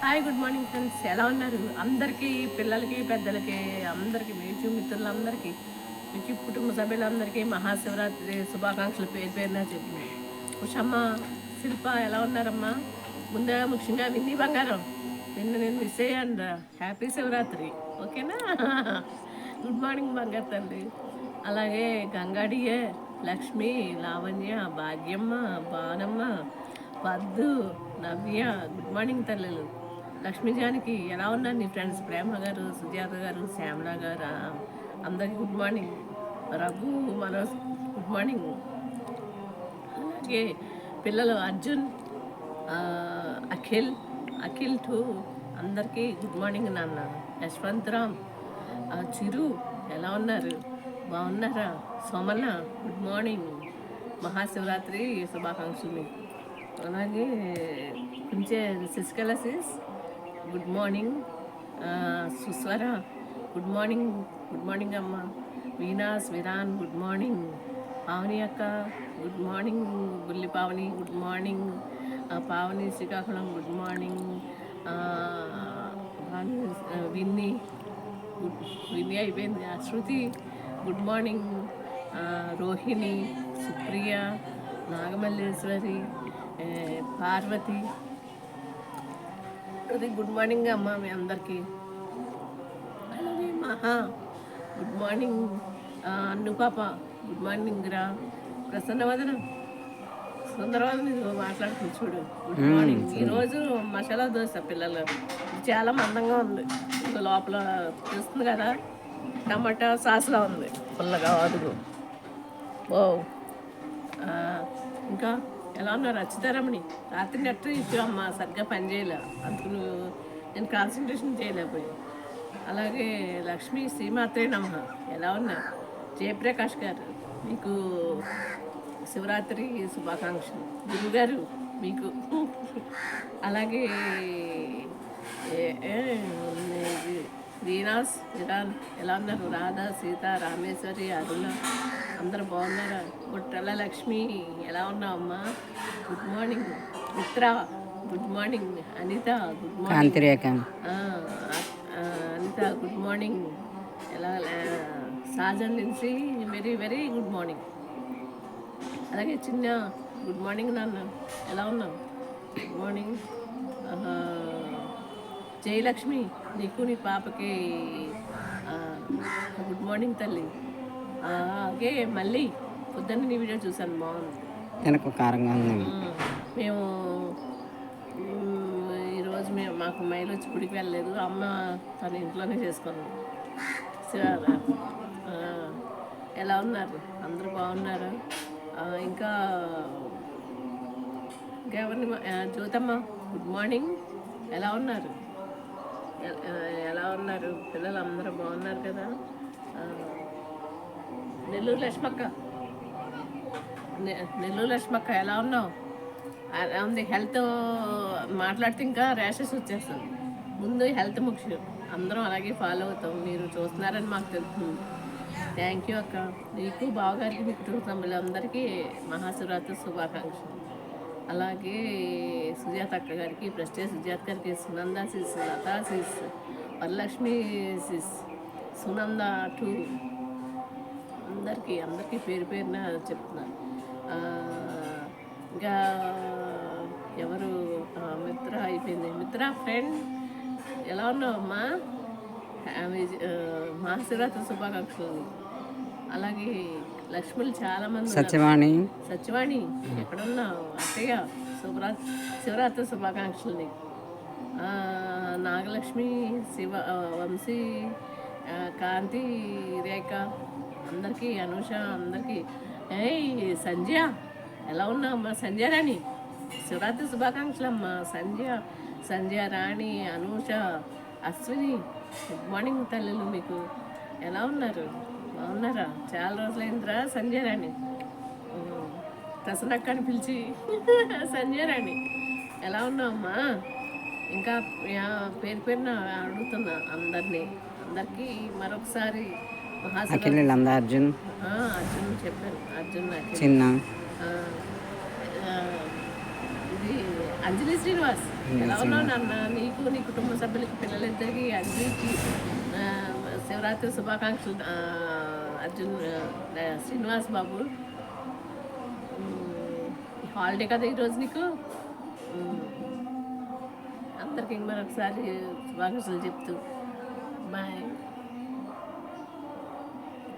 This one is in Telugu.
Hi good morning friends. ఎలా ఉన్నారు? అందరికీ పిల్లలకి పెద్దలకి అందరికీ మేచు మిత్రులందరికీ మీ కుటుంబ సభ్యులందరికీ మహాశివరాత్రి శుభాకాంక్షలు పేరు పేరున చెప్పి ఉషమ్మ శిల్ప ఎలా ఉన్నారమ్మా? ముందుగా ముఖ్యంగా విన్ని బంగారం. నిన్న నేను మిస్ అయ్యాను హ్యాపీ శివరాత్రి. ఓకేనా? గుడ్ మార్నింగ్ బంగారు తల్లి. అలాగే గంగాడియే లక్ష్మి లావణ్య భాగ్యమ్మ బానమ్మ పద్దు నవ్య గుడ్ మార్నింగ్ తల్లులు. లక్ష్మీజానికి ఎలా ఉన్నారు నీ ఫ్రెండ్స్? ప్రేమ గారు సుజాత గారు శ్యామల గారు అందరికీ good morning Raghu Manoj good morning అలాగే పిల్లలు అర్జున్ అఖిల్ అఖిల్ టు అందరికీ గుడ్ మార్నింగ్ నాన్న. యశ్వంత్ రామ్ చిరు ఎలా ఉన్నారు? బాగున్నారా? సోమన్న గుడ్ మార్నింగ్ మహాశివరాత్రి శుభాకాంక్షలు. మీకు అలాగే కొంచెం Sasikala sis good morning Susvara. Good morning good morning అమ్మ. వీనాస్ విరాన్ గుడ్ మార్నింగ్. పావని అక్క గుడ్ మార్నింగ్ బుల్లి Pavani good morning. Pavani Srikakulam good morning. Vinni Vinni. Good Vinni అయిపోయింది. Shruti good morning. Rohini Supriya Nagamalleswari Parvati. అది గుడ్ మార్నింగ్ అమ్మ మీ అందరికీ. అలాగే మహా గుడ్ మార్నింగ్. అన్ను పాప గుడ్ మార్నింగ్ రా. ప్రసన్నవదనం. సుందరవదనం మాట్లాడుతుంది చూడు. Good morning. ఈరోజు మసాలా దోశ పిల్లలు. చాలా మందంగా ఉంది. లోపల చూస్తుంది కదా. టమాటా సాస్లా ఉంది. పుల్లగా అదుగు. ఓ ఇంకా? ఎలా ఉన్నారు? అచ్యుతారమణి రాత్రి నెట్ ఇచ్చు అమ్మ సరిగ్గా పని చేయలే. అందుకు నువ్వు నేను కాన్సన్ట్రేషన్ చేయలేకపోయా అలాగే లక్ష్మి శ్రీమాత్రే నమ. ఎలా ఉన్నారు? జయప్రకాష్ గారు మీకు శివరాత్రి శుభాకాంక్షలు. గురువు గారు మీకు. అలాగే ఏ- ఏ- వీనాస్ ఇరాన్ ఎలా ఉన్నారు రాధా సీత రామేశ్వరి అరుణ. అందరూ బాగున్నారా? పుట్టల లక్ష్మి ఎలా ఉన్నావు అమ్మా good morning Mitra good morning Anitha good morning Anitha good morning ఎలా సాజన్ నుంచి వెరీ వెరీ గుడ్ మార్నింగ్ అలాగే చిన్న గుడ్ మార్నింగ్ నాన్న. ఎలా ఉన్నావు? గుడ్ మార్నింగ్ జయలక్ష్మి నీకు నీ పాపకి గుడ్ మార్నింగ్ తల్లి. అలాగే మళ్ళీ పొద్దున్న నీ వీడియో చూసాను బాగుంది. వెనక కారంగా ఉంది. మ్మ్. ఈరోజు మేము మాకు మైలు వచ్చి గుడికి వెళ్ళలేదు. అమ్మ తన ఇంట్లోనే. ఆ, ఎలా ఉన్నారు? అందరూ బాగున్నారా? ఇంకా ఇంకా ఎవరిని జ్యోతమ్మ గుడ్ మార్నింగ్. ఎలా ఉన్నారు? ఎలా ఉన్నారు? పిల్లలు అందరూ బాగున్నారు కదా? నెల్లూరు లక్ష్మక్క. నె- నెల్లూరు లక్ష్మక్క ఎలా ఉన్నావు? అలా ఉంది హెల్త్ మాట్లాడితే ఇంకా ర్యాషెస్ వచ్చేస్తుంది ముందు హెల్త్ ముఖ్యం. అందరం అలాగే ఫాలో అవుతాం. మీరు చూస్తున్నారని మాకు తెలుస్తుంది. థ్యాంక్ యూ అక్క. నీకు బావగారికి మీ కుటుంబ సభ్యులందరికీ మహాశివరాత్రి శుభాకాంక్షలు. అలాగే సుజాత అక్క గారికి ప్రస్టే సుజాత గారికి Sunanda sis Lata sis Varalakshmi sis Sunanda too. అందరికీ అందరికీ పేరు పేరున చెప్తున్నాను. ఇంకా ఎవరు? మిత్ర అయిపోయింది. మిత్ర ఫ్రెండ్ ఎలా ఉన్నావు అమ్మా? ఆమె, మహాశివరాత్రి శుభాకాంక్షలు. అలాగే లక్ష్ములు చాలా మంది. సత్యవాణి. సత్యవాణి ఎక్కడున్నావు అత్తయ్య శుభరా శివరాత్రి శుభాకాంక్షలు నీకు. నాగలక్ష్మి శివ వంశీ కాంతి రేఖ అందరికీ అనూష అందరికీ. ఏయ్ సంధ్య ఎలా ఉన్నావు అమ్మా సంధ్య రాణి శివరాత్రి శుభాకాంక్షలు అమ్మా సంధ్య సంధ్య రాణి అనూష అశ్విని గుడ్ మార్నింగ్ తల్లులు మీకు. ఎలా ఉన్నారు? బాగున్నారా? చాలా రోజులైందిరా సంధ్య రాణి. ఉమ్, ప్రసన్నక్క అని పిలిచి సంజయ్ రాణి ఎలా ఉన్నావమ్మా? ఇంకా పేరు పేరున అడుగుతున్నా అందరినీ. అందరికీ మరొకసారి అఖిల్ అర్జున్. అర్జున్ చెప్పాను అర్జున్ నాకు చిన్న. ఇది అంజలి శ్రీనివాస్. ఎలా ఉన్నావు నాన్న? నీకు నీ కుటుంబ సభ్యులకి పిల్లలిద్దరికి అంజలికి శివరాత్రి శుభాకాంక్షలు అర్జున్ శ్రీనివాస్ బాబు హాలిడే కదా ఈరోజు నీకు ఉమ్, అందరికి మరొకసారి శుభాకాంక్షలు చెప్తూ బాయ్